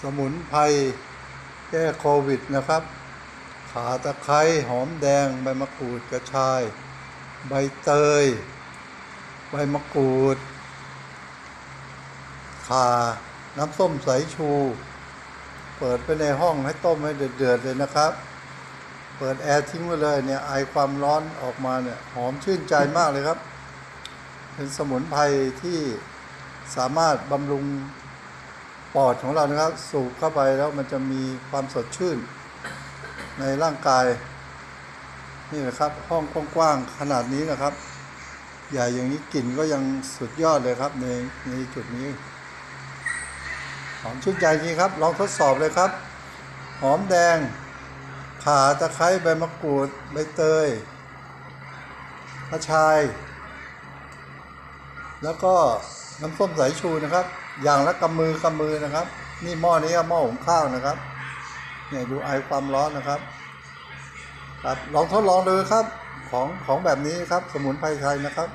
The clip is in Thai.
สมุนไพรแก้โควิดนะครับ ขาตะไคร้หอมแดง ใบมะกรูดกระชาย ใบเตย ใบมะกรูดข่าน้ำส้มสายชู เปิดไปในห้องให้ต้มให้เดือดๆเลยนะครับ เปิดแอร์ทิ้งไว้เลยเนี่ยไอความร้อนออกมาเนี่ยหอมชื่นใจมากเลยครับ เป็นสมุนไพรที่สามารถบำรุง ปอดของเรานะครับ สูบเข้าไปแล้วมันจะมีความสดชื่น ในร่างกาย นี่นะครับ ห้องกว้างๆขนาดนี้นะครับ ใหญ่อย่างนี้กลิ่นก็ยังสุดยอดเลยครับในในจุดนี้หอมชื่นใจจริงครับลองทดสอบเลยครับ หอมแดงข่าตะไคร้ใบมะกรูดใบเตยกระชาย แล้วก็ น้ำส้มสายชูนะครับ อย่างละกำมือกำมือนะครับ นี่หม้อนี้ก็หม้อหุงข้าวนะครับ เนี่ยดูไอความร้อนนะครับ ครับลองทดลองดูครับของของแบบนี้ครับ สมุนไพรไทยนะครับ